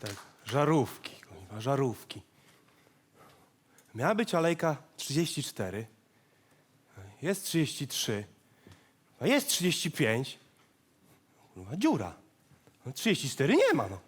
Tak, żarówki, kurwa, żarówki. Miała być alejka 34, jest 33, a jest 35, kurwa, dziura. No, 34 nie ma, no.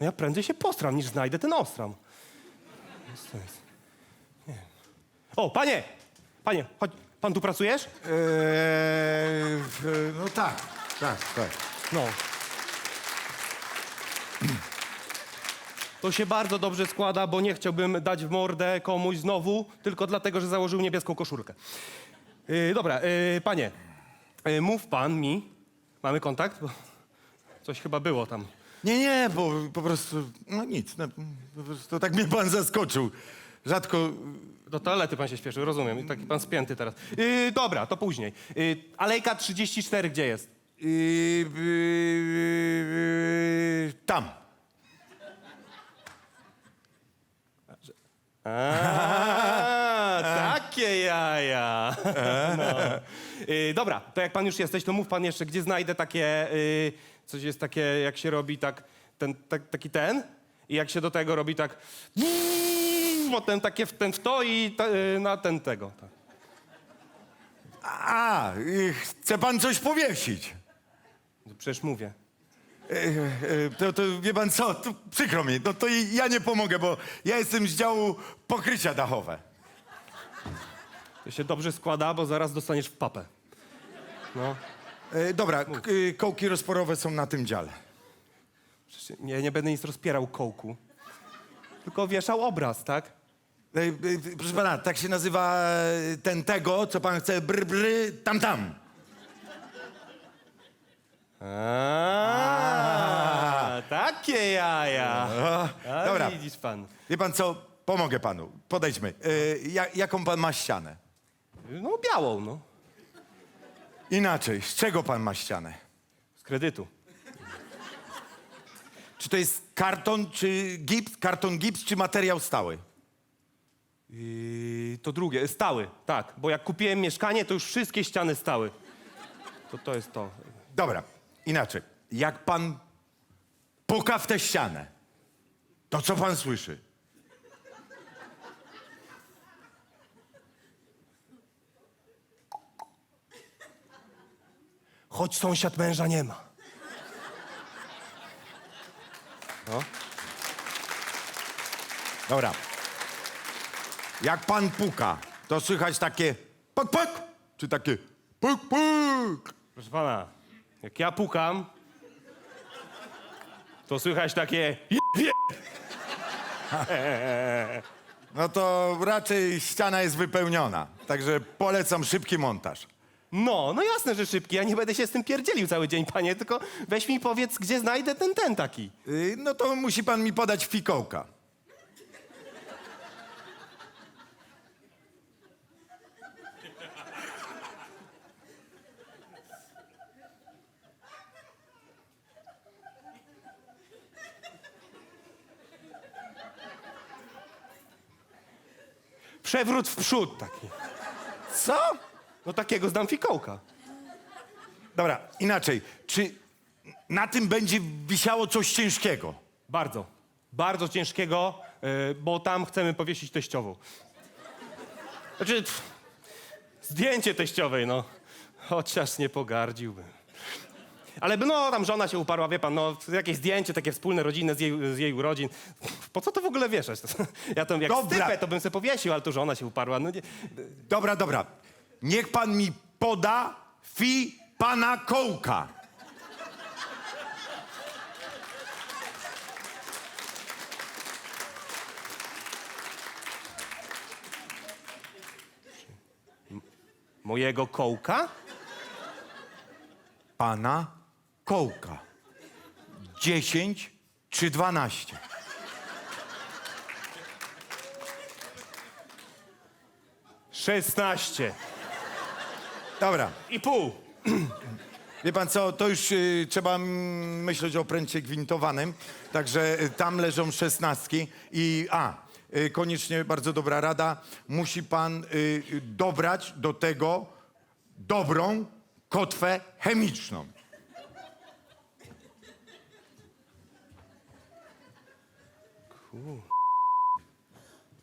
No ja prędzej się postram, niż znajdę ten ostram. Bez sensu. Nie. O, panie! Panie, chodź, pan tu pracujesz? Eee, w- no tak, tak, tak. No. To się bardzo dobrze składa, bo nie chciałbym dać w mordę komuś znowu, tylko dlatego, że założył niebieską koszulkę. Yy, dobra, yy, panie, yy, mów pan mi, mamy kontakt? Bo coś chyba było tam. Nie, nie, bo po prostu, no nic, no, po prostu tak mnie pan zaskoczył. Rzadko, Do toalety pan się śpieszy, rozumiem. Taki pan spięty teraz. Yy, dobra, to później. Yy, alejka 34 gdzie jest? Yy, yy, yy, tam. A, takie jaja. No. Y, dobra, to jak pan już jesteś, to mów pan jeszcze, gdzie znajdę takie, y, coś jest takie, jak się robi tak, ten, tak, taki ten i jak się do tego robi tak, potem takie w ten w to i ta, y, na ten tego. Tak. A, chce pan coś powiesić? No Przecież mówię. Yy, yy, to, to wie pan co, to przykro mi, no to i- ja nie pomogę, bo ja jestem z działu pokrycia dachowe. To się dobrze składa, bo zaraz dostaniesz w papę. No, Yy, dobra, k- yy, kołki rozporowe są na tym dziale. przecież nie, nie będę nic rozpierał kołku. Tylko wieszał obraz, tak? Yy, yy, proszę pana, tak się nazywa ten tego, co pan chce, br, br, tam, tam. A, takie jaja. A, dobra. Widzisz pan. Wie pan co, pomogę panu, podejdźmy. Yy, ja, jaką pan ma ścianę? No białą, no. Inaczej, z czego pan ma ścianę? Z kredytu. Czy to jest karton, czy gips, karton gips, czy materiał stały? I to drugie, stały, tak. Bo jak kupiłem mieszkanie, to już wszystkie ściany stały. To to jest to. Dobra, inaczej. Jak pan puka w tę ścianę, to co pan słyszy? Choć sąsiad męża nie ma. Dobra. Jak pan puka, to słychać takie puk, puk, czy takie puk, puk. Proszę pana, jak ja pukam, to słychać takie je. No to raczej ściana jest wypełniona. Także polecam szybki montaż. No, no jasne, że szybki. Ja nie będę się z tym pierdzielił cały dzień, panie, tylko weź mi powiedz, gdzie znajdę ten, ten taki. Yy, no to musi pan mi podać fikołka. Przewrót w przód taki. Co? No takiego zdam fikołka. Dobra, inaczej. Czy na tym będzie wisiało coś ciężkiego? Bardzo, bardzo ciężkiego, yy, bo tam chcemy powiesić teściową. Znaczy, pff, zdjęcie teściowej, no. Chociaż nie pogardziłbym. Ale by, no, tam żona się uparła, wie pan, no, jakieś zdjęcie takie wspólne, rodzinne z jej, z jej urodzin. Po co to w ogóle wieszać? Ja to jak Dobra. stypę, to bym sobie powiesił, ale tu żona się uparła. No, nie. Dobra, dobra. Niech pan mi poda fi pana kołka. Mojego kołka? Pana kołka. Dziesięć czy dwanaście? Szesnaście Dobra. i pół. Wie pan co, to już y, trzeba mm, myśleć o pręcie gwintowanym. Także y, tam leżą szesnastki i a, y, koniecznie bardzo dobra rada. Musi pan y, y, dobrać do tego dobrą kotwę chemiczną.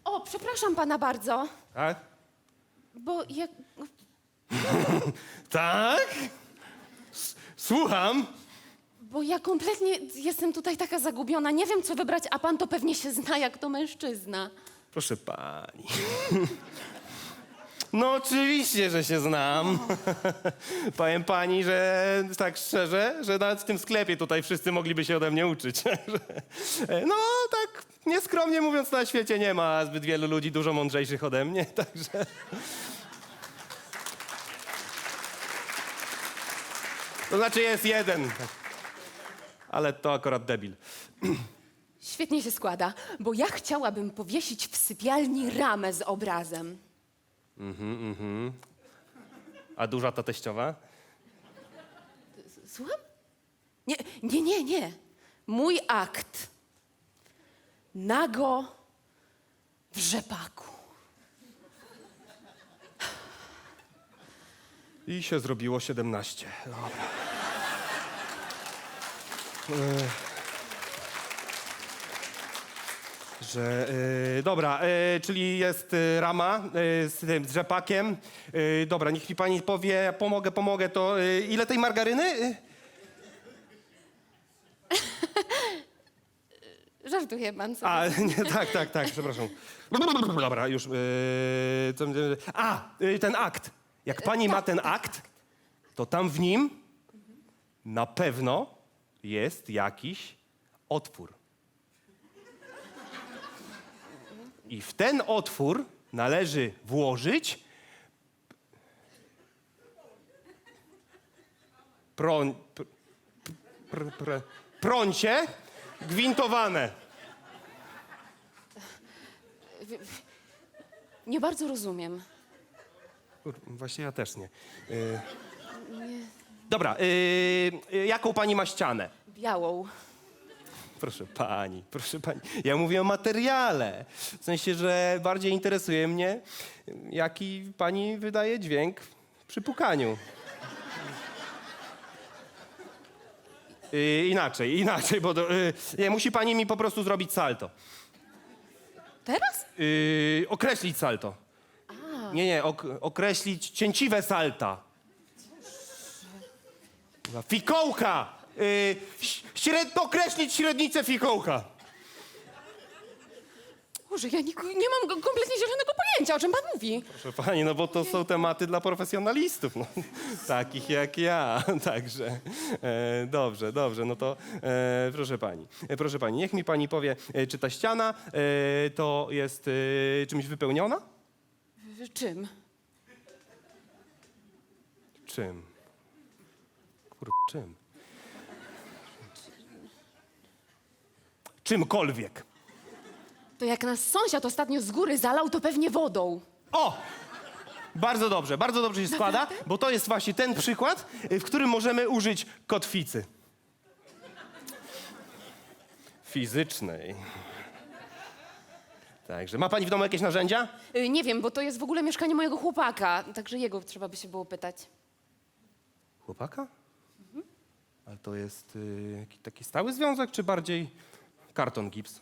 O, przepraszam pana bardzo, Tak? Bo jak... Tak? S- Słucham. Bo ja kompletnie jestem tutaj taka zagubiona. Nie wiem, co wybrać, a pan to pewnie się zna jak to mężczyzna. Proszę pani. No oczywiście, że się znam. Powiem pani, że tak szczerze, że nawet w tym sklepie tutaj wszyscy mogliby się ode mnie uczyć. Że, no tak nieskromnie mówiąc, na świecie nie ma zbyt wielu ludzi dużo mądrzejszych ode mnie, także... To znaczy jest jeden, ale to akurat debil. Świetnie się składa, bo ja chciałabym powiesić w sypialni ramę z obrazem. A duża ta teściowa? Słucham? Nie, nie, nie, nie. Mój akt. Nago w rzepaku. I się zrobiło 17. Dobra. E, Że, e, dobra, e, czyli jest e, rama e, z tym z rzepakiem. E, dobra, niech mi pani powie, pomogę, pomogę, to e, ile tej margaryny? E, Żartuje pan sobie. A, nie, tak, tak, tak, przepraszam. Dobra, już. co- a, e, ten akt. Jak pani ma ten akt, to tam w nim na pewno jest jakiś otwór. I w ten otwór należy włożyć proń, pr, pr, pr, prącie gwintowane. Nie bardzo rozumiem. Kur- Właśnie ja też nie. Y... Dobra, y... y, jaką pani ma ścianę? Białą. Proszę pani, proszę pani. Ja mówię o materiale. W sensie, że bardziej interesuje mnie, jaki pani wydaje dźwięk przy pukaniu. Y, inaczej, inaczej, bo to, y, nie, musi pani mi po prostu zrobić salto. Teraz? Y, określić salto. Nie, nie, ok określić cięciwe salta. Fikołka! Y, ś- śred określić średnicę fikołka. Boże, ja nie, nie mam go- kompletnie zielonego pojęcia, o czym pan mówi. Proszę pani, no bo to są tematy dla profesjonalistów, no, takich jak ja. Także e, dobrze, dobrze, no to e, proszę pani, e, proszę pani, niech mi pani powie, e, czy ta ściana e, to jest e, czymś wypełniona? Czym? Czym? Kur... czym? Czymkolwiek. To jak nas sąsiad ostatnio z góry zalał, to pewnie wodą. O! Bardzo dobrze, bardzo dobrze się składa, bo to jest właśnie ten przykład, y, w którym możemy użyć kotwicy. Fizycznej. Także, ma pani w domu jakieś narzędzia? Y, nie wiem, bo to jest w ogóle mieszkanie mojego chłopaka, także jego trzeba by się było pytać. Chłopaka? Ale to jest y, jaki- taki stały związek, czy bardziej karton gips?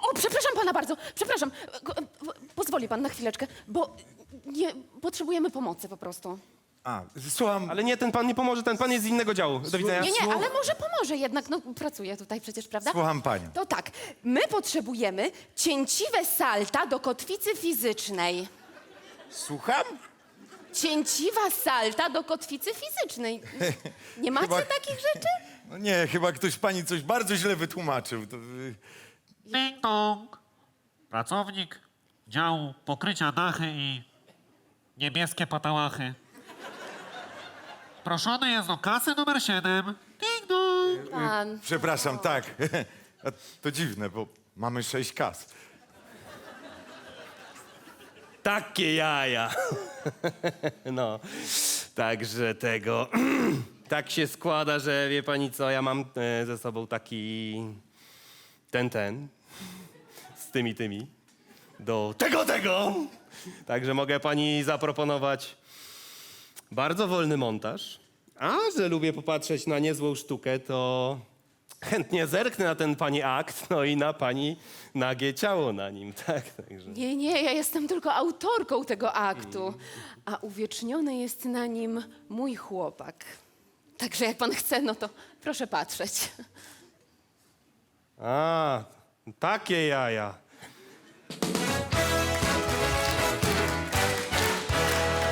O, przepraszam pana bardzo, przepraszam. Pozwoli pan na chwileczkę, bo nie, potrzebujemy pomocy po prostu. A, słucham, Ale nie, ten pan nie pomoże, ten pan jest z innego działu. Do widzenia. Nie, nie, ale może pomoże jednak, no pracuję tutaj przecież, prawda? słucham panią. To tak, my potrzebujemy cięciwe salta do kotwicy fizycznej. Słucham? Cięciwa salta do kotwicy fizycznej. Nie macie Chyba- takich rzeczy? No nie, chyba ktoś pani coś bardzo źle wytłumaczył. To, y, Ding dong. Pracownik działu pokrycia dachy i niebieskie patałachy. Proszony jest do kasy numer 7. Ding dong. Pan. przepraszam, tak. A To dziwne, bo mamy sześć kas. Takie jaja. No, także tego. Tak się składa, że wie pani co, ja mam e, ze sobą taki. ten, ten. Z tymi, tymi. Do tego, tego. Także mogę pani zaproponować bardzo wolny montaż. A że lubię popatrzeć na niezłą sztukę, to chętnie zerknę na ten pani akt, no i na pani nagie ciało na nim, tak? Także. Nie, nie, ja jestem tylko autorką tego aktu, a uwieczniony jest na nim mój chłopak. Także jak pan chce, no to proszę patrzeć. A, takie jaja.